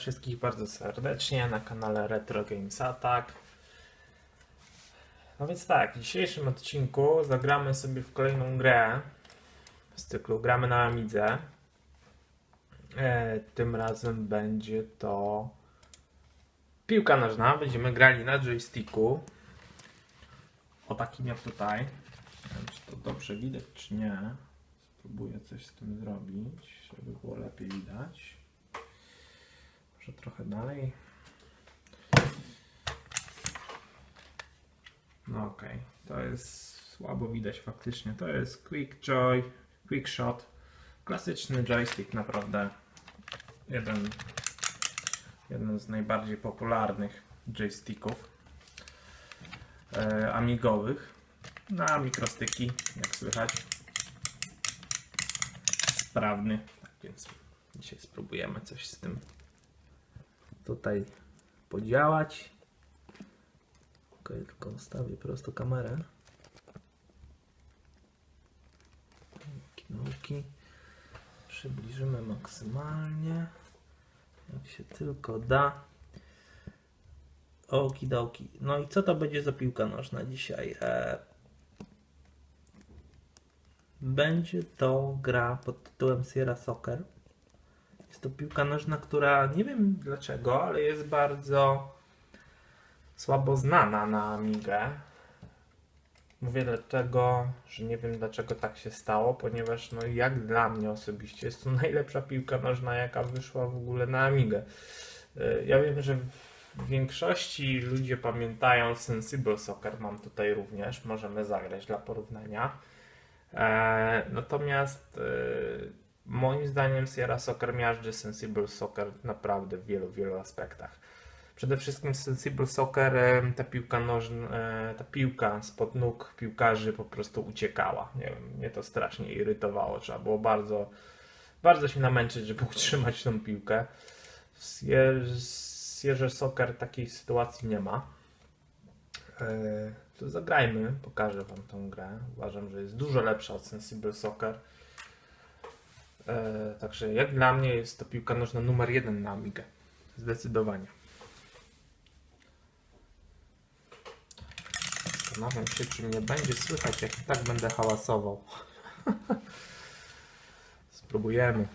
Wszystkich bardzo serdecznie na kanale Retro Games Attack. No więc tak, w dzisiejszym odcinku zagramy sobie w kolejną grę z cyklu Gramy na Amidze. E, tym razem będzie to piłka nożna. Będziemy grali na joysticku. O takim jak tutaj. Nie wiem, czy to dobrze widać, czy nie. Spróbuję coś z tym zrobić, żeby było lepiej widać. Może trochę dalej. No okej, to jest słabo widać faktycznie. To jest Quick Joy, Quick Shot. Klasyczny joystick naprawdę. Jeden, jeden z najbardziej popularnych joysticków e, amigowych na mikrostyki, jak słychać. Sprawny, tak więc dzisiaj spróbujemy coś z tym tutaj podziałać. Ok, tylko ustawię prosto kamerę. Kinołki. Przybliżymy maksymalnie. Jak się tylko da. Okidoki. No i co to będzie za piłka nożna dzisiaj? E... Będzie to gra pod tytułem Sierra Soccer. To piłka nożna, która nie wiem dlaczego, ale jest bardzo słabo znana na Amigę. Mówię dlatego, że nie wiem dlaczego tak się stało, ponieważ no jak dla mnie osobiście jest to najlepsza piłka nożna jaka wyszła w ogóle na Amigę. Y, Ja wiem, że w większości ludzie pamiętają Sensible Soccer, mam tutaj również, możemy zagrać dla porównania. E, natomiast e, moim zdaniem Sierra Soccer miażdży Sensible Soccer naprawdę w wielu, wielu aspektach. Przede wszystkim Sensible Soccer, e, ta piłka nożna, e, ta piłka spod nóg piłkarzy po prostu uciekała. Nie wiem, mnie to strasznie irytowało. Trzeba było bardzo, bardzo się namęczyć, żeby utrzymać tą piłkę. W Sier- Sierra Soccer takiej sytuacji nie ma. E, To zagrajmy, pokażę Wam tą grę. Uważam, że jest dużo lepsza od Sensible Soccer. E, Także jak dla mnie jest to piłka nożna numer jeden na Amigę. Zdecydowanie. Zastanawiam się, czy mnie będzie słychać, jak tak będę hałasował. Spróbujemy.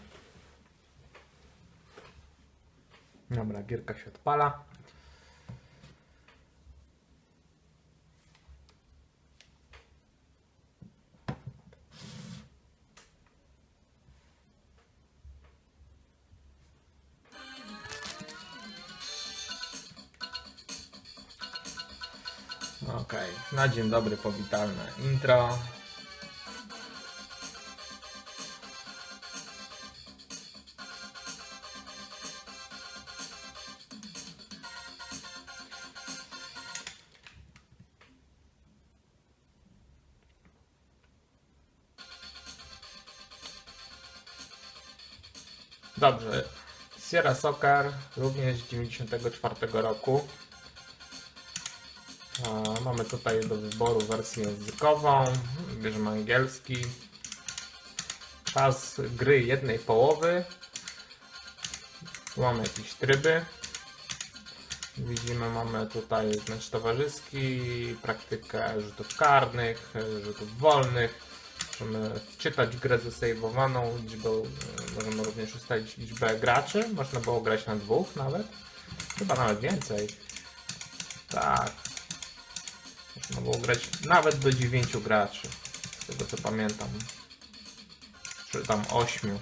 Dobra, gierka się odpala. Okej, na dzień dobry powitalne intro. Dobrze. Sierra Soccer również z 94 roku. Mamy tutaj do wyboru wersję językową, bierzemy angielski. Czas gry jednej połowy. Tu mamy jakieś tryby. Widzimy, mamy tutaj mecz towarzyski, praktykę rzutów karnych, rzutów wolnych. Możemy wczytać grę zasejwowaną, liczbę, możemy również ustalić liczbę graczy. Można było grać na dwóch nawet. Chyba nawet więcej. Tak, było grać nawet do 9 graczy. Z tego co pamiętam. Czy tam 8.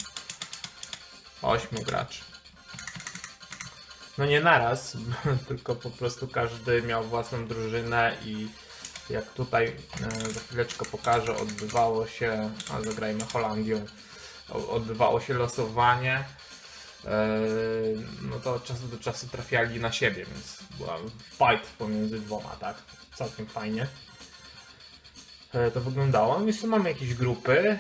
8 graczy. No nie naraz, tylko po prostu każdy miał własną drużynę i jak tutaj e, za chwileczkę pokażę, odbywało się, a zagrajmy Holandią, odbywało się losowanie. No to od czasu do czasu trafiali na siebie, więc była fight pomiędzy dwoma, tak? całkiem fajnie e, to wyglądało. No tu mamy jakieś grupy.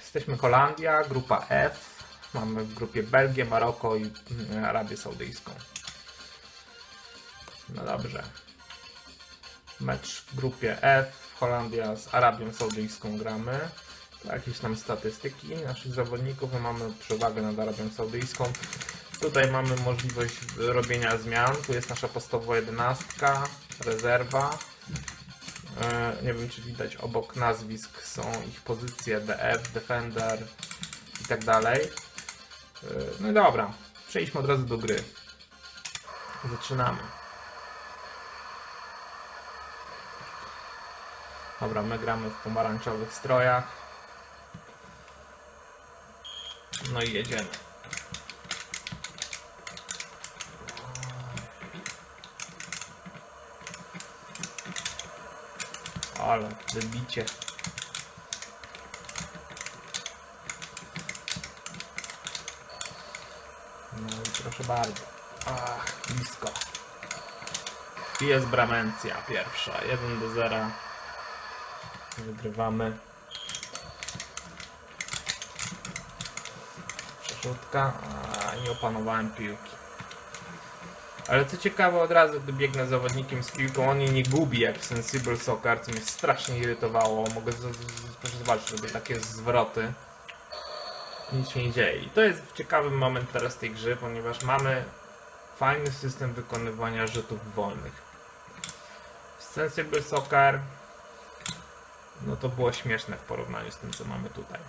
Jesteśmy Holandia, grupa F. Mamy w grupie Belgię, Maroko i mm, Arabię Saudyjską. No dobrze. Mecz w grupie F. Holandia z Arabią Saudyjską gramy. Jakieś tam statystyki naszych zawodników. My mamy przewagę nad Arabią Saudyjską. Tutaj mamy możliwość robienia zmian. Tu jest nasza podstawowa jedenastka, rezerwa. E, Nie wiem, czy widać obok nazwisk są ich pozycje DF, Defender i tak dalej. E, No i dobra, przejdźmy od razu do gry. Zaczynamy. Dobra, my gramy w pomarańczowych strojach. No i jedziemy. Ale wybicie. No i proszę bardzo. Ach, blisko. I jest Bramencja pierwsza. 1 do 0. Wygrywamy. Przerzutka. A, nie opanowałem piłki. Ale co ciekawe, od razu gdy biegnę zawodnikiem z piłką, on jej nie gubi jak w Sensible Soccer, co mnie strasznie irytowało. Mogę proszę zobaczyć, robię takie zwroty. Nic się nie dzieje. I to jest ciekawy moment teraz tej gry, ponieważ mamy fajny system wykonywania rzutów wolnych. W Sensible Soccer no to było śmieszne w porównaniu z tym, co mamy tutaj.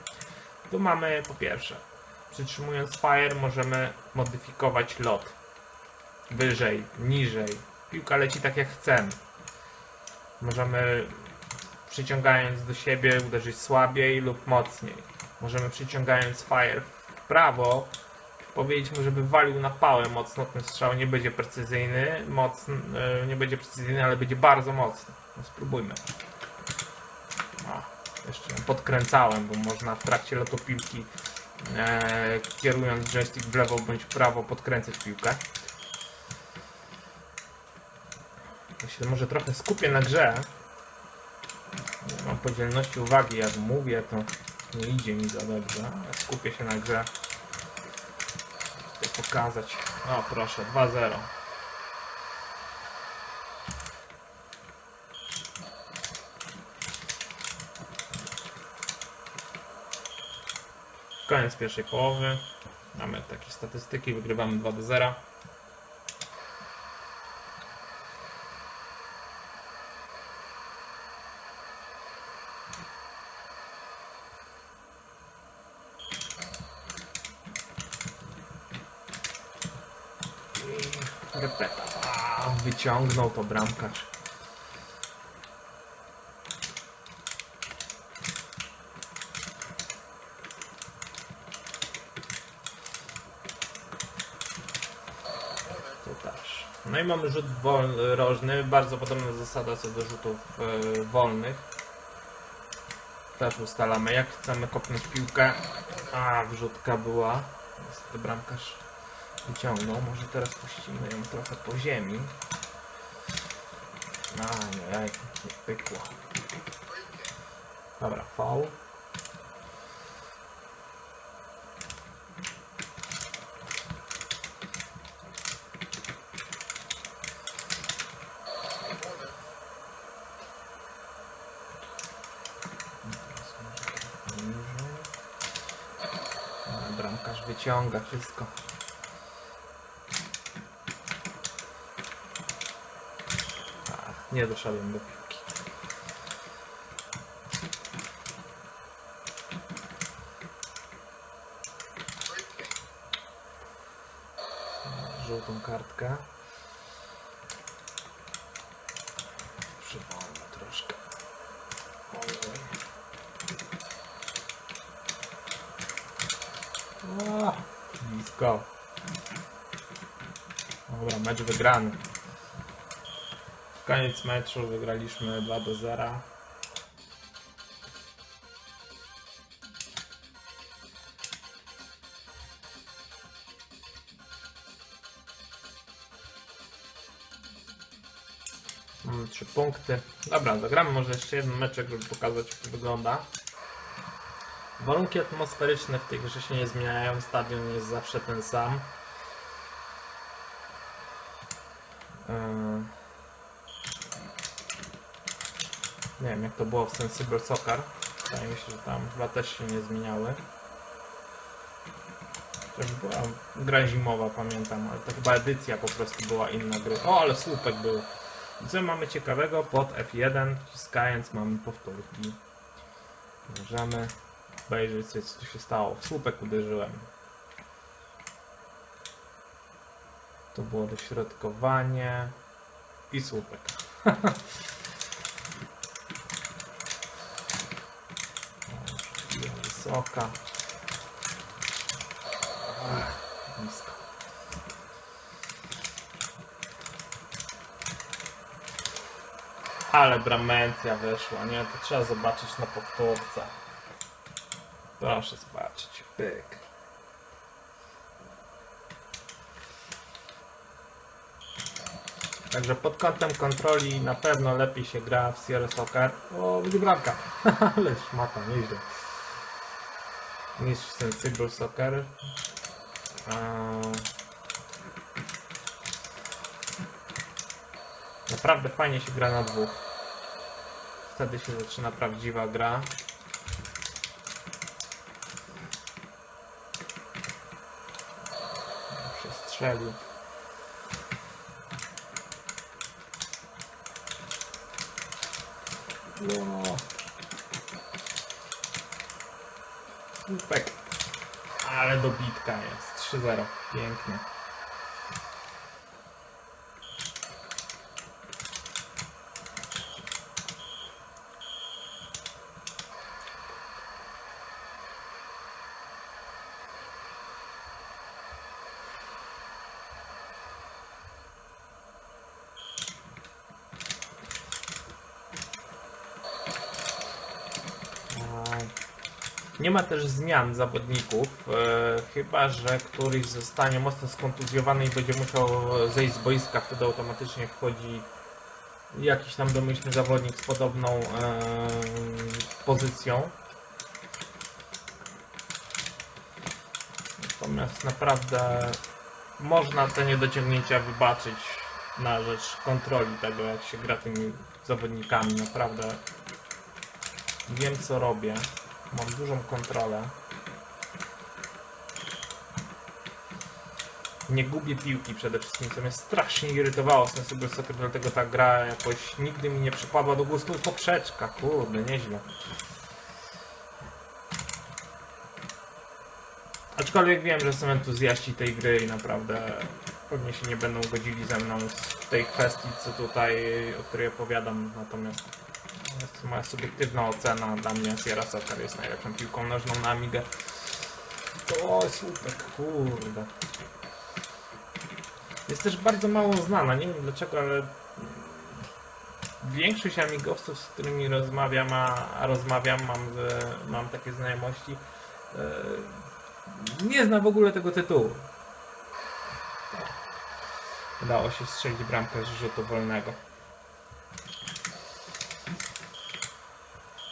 Tu mamy po pierwsze, przytrzymując fire możemy modyfikować lot. Wyżej, niżej. Piłka leci tak jak chcemy. Możemy przyciągając do siebie uderzyć słabiej lub mocniej. Możemy przyciągając fire w prawo powiedzieć mu, żeby walił na pałę mocno. Ten strzał nie będzie precyzyjny, mocny, e, nie będzie precyzyjny, ale będzie bardzo mocny. No spróbujmy. O, jeszcze podkręcałem, bo można w trakcie lotu piłki e, kierując joystick w lewo bądź w prawo podkręcać piłkę. Ja się może trochę skupię na grze. Nie mam podzielności uwagi, jak mówię, to nie idzie mi za dobrze. ale Skupię się na grze. Chcę pokazać. O proszę, 2-0. Koniec pierwszej połowy. Mamy takie statystyki, wygrywamy 2 do 0. I repeta. A, wyciągnął to bramkarz. No i mamy rzut wolny, rożny, bardzo podobna zasada co do rzutów e, wolnych. Też ustalamy jak chcemy kopnąć piłkę. A, wrzutka była. Niestety bramkarz wyciągnął. Może teraz puścimy ją trochę po ziemi. A, nie, pykło. Dobra, Bramkarz wyciąga wszystko. A, nie doszedłem do piłki. Żółtą kartkę. Przypomnę troszkę. Ojej. Blisko. Dobra, mecz wygrany. Koniec meczu, wygraliśmy 2 do 0. Mamy 3 punkty. Dobra, zagramy może jeszcze jeden meczek, żeby pokazać jak to wygląda. Warunki atmosferyczne w tej grze się nie zmieniają, stadion jest zawsze ten sam. Yy. Nie wiem jak to było w Sensible Soccer. Wydaje mi się, że tam chyba też się nie zmieniały. To była gra zimowa, pamiętam, ale to chyba edycja po prostu była inna gry. O, ale słupek był. Co mamy ciekawego? Pod F1 wciskając mamy powtórki. Możemy obejrzeć sobie, co tu się stało. W słupek uderzyłem. To było dośrodkowanie i słupek. Ach, nisko. Ale bramencja wyszła, nie? To trzeba zobaczyć na powtórce. Proszę zobaczyć. Pyk. Także pod kątem kontroli na pewno lepiej się gra w Sierra Soccer. O, będzie bramka. Ale szmata, nieźle. Niż w Sensible Soccer. Eee, Naprawdę fajnie się gra na dwóch. Wtedy się zaczyna prawdziwa gra. Przestrzelił. Ło. Słupek. Ale dobitka jest. 3-0. Pięknie. Nie ma też zmian zawodników, e, chyba że któryś zostanie mocno skontuzjowany i będzie musiał zejść z boiska, wtedy automatycznie wchodzi jakiś tam domyślny zawodnik z podobną e, pozycją. Natomiast naprawdę można te niedociągnięcia wybaczyć na rzecz kontroli tego, jak się gra tymi zawodnikami. Naprawdę wiem co robię. Mam dużą kontrolę. Nie gubię piłki przede wszystkim, co mnie strasznie irytowało w Sensible Soccer, dlatego ta gra jakoś nigdy mi nie przypadła do gustu. Poprzeczka, kurde, nieźle. Aczkolwiek wiem, że są entuzjaści tej gry i naprawdę pewnie się nie będą godzili ze mną w tej kwestii, co tutaj, o której opowiadam. Natomiast moja subiektywna ocena. Dla mnie Sierra Soccer jest najlepszą piłką nożną na Amigę. O, słupek, kurde. Jest też bardzo mało znana, nie wiem dlaczego, ale większość amigowców, z którymi rozmawiam, a, rozmawiam, mam, z, mam takie znajomości, e, nie zna w ogóle tego tytułu. Udało się strzelić bramkę z rzutu wolnego.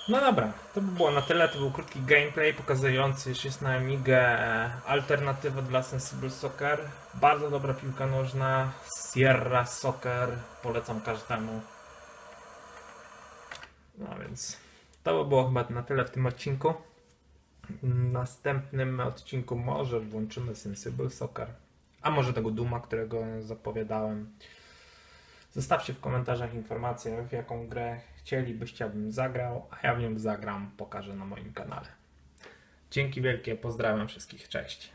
No dobra, to by było na tyle. To był krótki gameplay pokazujący, że jest na Amigę e, alternatywa dla Sensible Soccer. Bardzo dobra piłka nożna, Sierra Soccer, polecam każdemu. No więc to by było chyba na tyle w tym odcinku. W następnym odcinku może włączymy Sensible Soccer, a może tego Duma, którego zapowiadałem. Zostawcie w komentarzach informację, w jaką grę chcielibyście, abym zagrał, a ja w nią zagram, pokażę na moim kanale. Dzięki wielkie, pozdrawiam wszystkich, cześć.